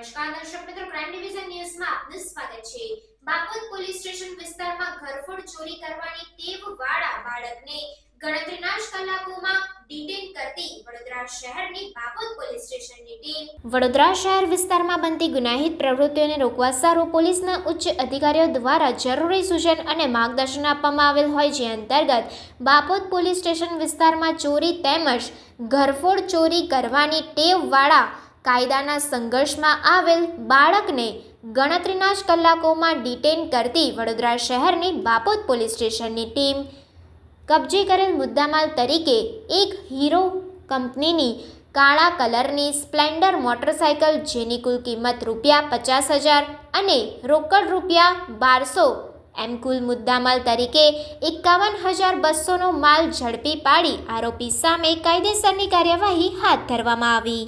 Division ન્યૂઝમાં આપનું સ્વાગત છે. બાપોદ પોલીસ સ્ટેશન વિસ્તારમાં ઘરફોડ ચોરી કરવાની ટેવ વાળા બાળકને ગણતરીના જ કલાકોમાં ડિટેન કરતી વડોદરા શહેરની બાપોદ પોલીસ સ્ટેશનની ટીમ. વડોદરા શહેર વિસ્તારમાં બનતી ગુનાહિત પ્રવૃત્તિઓને રોકવા સારું પોલીસના ઉચ્ચ અધિકારીઓ દ્વારા જરૂરી સૂચન અને માર્ગદર્શન આપવામાં આવેલ હોય જે અંતર્ગત બાપોદ પોલીસ સ્ટેશન વિસ્તારમાં ચોરી તેમજ ઘરફોડ ચોરી કરવાની ટેવવાળા કાયદાના સંઘર્ષમાં આવેલ બાળકને ગણતરીના જ કલાકોમાં ડિટેન કરતી વડોદરા શહેરની બાપોદ પોલીસ સ્ટેશનની ટીમ કબજે કરેલ મુદ્દામાલ તરીકે એક હીરો કંપનીની કાળા કલરની સ્પ્લેન્ડર મોટરસાયકલ જેની કુલ કિંમત રૂપિયા પચાસ હજાર અને રોકડ રૂપિયા બારસો એમ કુલ મુદ્દામાલ તરીકે એકાવન હજાર બસોનો માલ ઝડપી પાડી આરોપી સામે કાયદેસરની કાર્યવાહી હાથ ધરવામાં આવી.